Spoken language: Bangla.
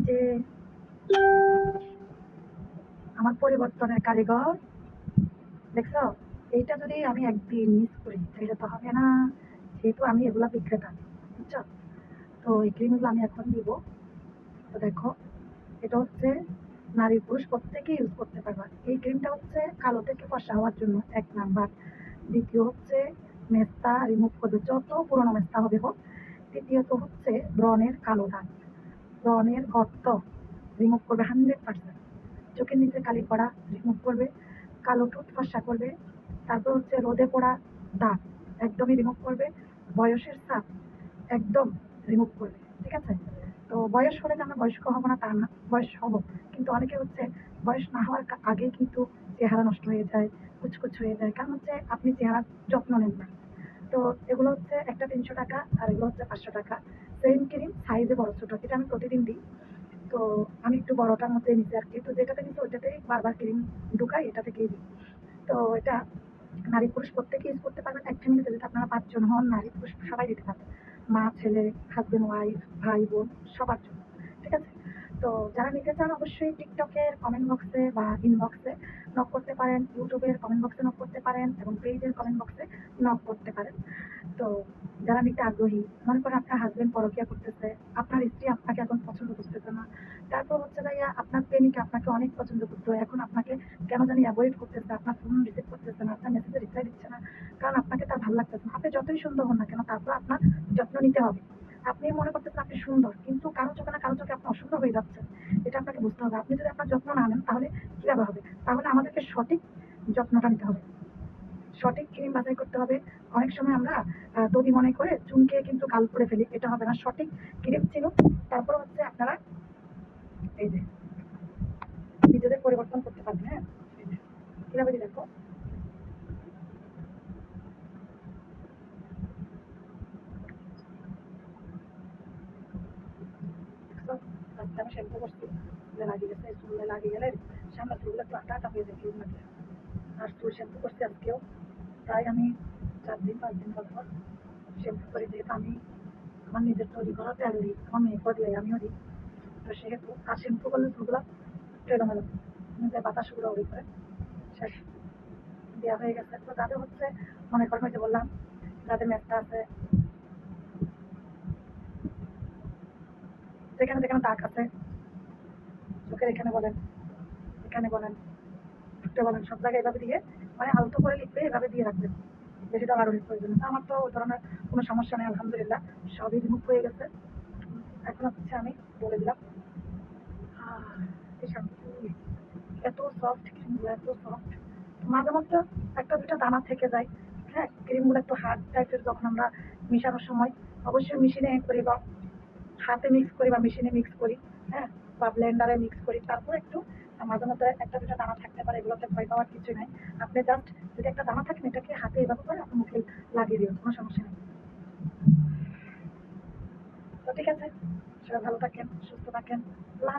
যে আমার পরিবর্তনের কারিগর, দেখছ? এইটা যদি আমি একদিন মিস করি, তাহলে তো হবে না। যেহেতু আমি এগুলা বিক্রেতা, বুঝছ? তো এই ক্রিমগুলো আমি এখন দিব। তো দেখো, এটা হচ্ছে নারী পুরুষ প্রত্যেকে ইউজ করতে পারবা। এই ক্রিমটা হচ্ছে কালো থেকে ফর্সা হওয়ার জন্য এক নাম্বার। দ্বিতীয় হচ্ছে মেস্তা রিমুভ করবে। যত পুরোনো মেস্তা হবে হোক, তৃতীয়ত হচ্ছে ব্রণের কালো দাগ। ব্রণের গর্ত রিমুভ করবে হান্ড্রেড পার্সেন্ট। চোখের নিচে কালি পড়া রিমুভ করবে, কালো ঠোঁট ফর্সা করবে, তারপর হচ্ছে রোদে পড়া দাগ একদমই রিমুভ করবে, বয়সের চাপ একদম রিমুভ করবে, ঠিক আছে? তো বয়স হলে আমরা বয়স্ক হব না তা না, বয়স হব। কিন্তু অনেকে হচ্ছে বয়স না হওয়ার আগেই কিন্তু চেহারা নষ্ট হয়ে যায়, কুচকুচ হয়ে যায়। কারণ হচ্ছে আপনি চেহারার যত্ন নেন না। তো এগুলো হচ্ছে একটা তিনশো টাকা আর এগুলো হচ্ছে পাঁচশো টাকা। সেম ক্রিম সাইজে বড়, ছোটো এটা আমি প্রতিদিন দিই। তো আমি একটু বড়টার মধ্যে নিচ্ছি আর কি। তো যেটাতে নিচ্ছি ওইটাতেই বারবার ক্রিম ঢুকাই এটা থেকেই দিই। তো এটা নারী পুরুষ প্রত্যেকে ইউজ করতে পারবেন। এক ফ্যামিলিতে যদি আপনারা পাঁচজন হন, নারী পুরুষ সবাই দিতে পারবেন। মা, ছেলে হাজবেন্ড ওয়াইফ ভাই, বোন, সবার জন্য। ঠিক আছে? তো যারা নিতে চান অবশ্যই টিকটকের কমেন্ট বক্সে বা ইনবক্সে নক করতে পারেন। ইউটিউবের কমেন্ট বক্সে নক করতে পারেন এবং পেজের কমেন্ট বক্সে নক করতে পারেন। তো যারা নিতে আগ্রহী, মনে করেন আপনার হাজবেন্ড পরকিয়া করতেছে, আপনার স্ত্রী আপনাকে এখন পছন্দ করতেছে না, তারপর হচ্ছে ভাইয়া আপনার প্রেমিকা আপনাকে অনেক পছন্দ করতো, এখন আপনাকে কেন জানি অ্যাভয়েড করতেছে, আপনার ফোন রিসিভ করতেছে না, আপনার মেসেজে রিপ্লাই দিচ্ছে না, কারণ আপনাকে তার ভালো লাগতেছে আপনি যতই সুন্দর হন না কেন, তারপর আপনার যত্ন নিতে হবে। আপনি মনে করতেছেন আপনি সুন্দর, কিন্তু কারও চোখে না কারও চোখে আপনি অসুন্দর হয়ে যাচ্ছেন, এটা আপনাকে বুঝতে হবে। আপনি যদি আপনার যত্ন না নেন, তাহলে কীভাবে হবে? তাহলে আমাদেরকে সঠিক যত্নটা নিতে হবে। সঠিক ক্রিম বাছাই করতে হবে। অনেক সময় আমরা দধি মনে করে চুনকে কিন্তু গাল করে ফেলি, এটা হবে না সঠিক ক্রিম ছিল। তারপর হচ্ছে আপনারা এই যে, নিজেদের পরিবর্তন করতে পারবেন হ্যাঁ? কীভাবে দেখো? আজকে আমি শ্যাম্পু করছি লাগিয়ে গেছে লাগিয়ে গেলে আর চুল শ্যাম্পু করছি আজকেও। প্রায় আমি চার দিন, পাঁচ দিন পর পর শ্যাম্পু করি, যেহেতু আমি আমার নিজের তৈরি করা তেল দিই, আমার মেয়েকেও দিই আমিও দিই। তো সেহেতু আর শ্যাম্পু করলে চুলগুলো এলোমেলো নিজের বাতাসগুলো ওই করে। শেষ। দেওয়া হয়ে গেছে। তো তাদের হচ্ছে মনে ওই যে বললাম, যাদের মেঘটা আছে, যেখানে যেখানে দাগ আছে, চোখের এখানে বলেন এখানে বলেন, ঠুটে বলেন, সব জায়গায় এভাবে দিয়ে মানে আলতো করে লিখবে এভাবে দিয়ে রাখবেন। বেশিটা বাড়ানোর প্রয়োজন। তো আমার তো ওই ধরনের কোনো সমস্যা নেই, আলহামদুলিল্লাহ। সবই রিমুভ হয়ে গেছে। এখন হচ্ছে আমি বলে দিলাম। এত সফট ক্রিমগুলো এত সফট মাঝে মধ্যে একটা দুটা দানা থেকে যায়। হ্যাঁ ক্রিমগুলো একটু হার্ড টাইপের যখন আমরা মিশানোর সময়, অবশ্যই মেশিনে করি বা হাতে মিক্স করি বা মেশিনে মিক্স করি। হ্যাঁ বা ব্লেন্ডারে মিক্স করি। তারপর একটু মাঝে মধ্যে একটা দুটো দানা থাকতে পারে, এগুলোতে ভয় পাওয়ার কিছু নাই। আপনি জাস্ট যদি একটা দানা থাকে, এটাকে হাতে এভাবে করে আপনি মুখে লাগিয়ে দিন কোনো সমস্যা নেই। তো ঠিক আছে, সবাই ভালো থাকেন, সুস্থ থাকেন। আল্লাহ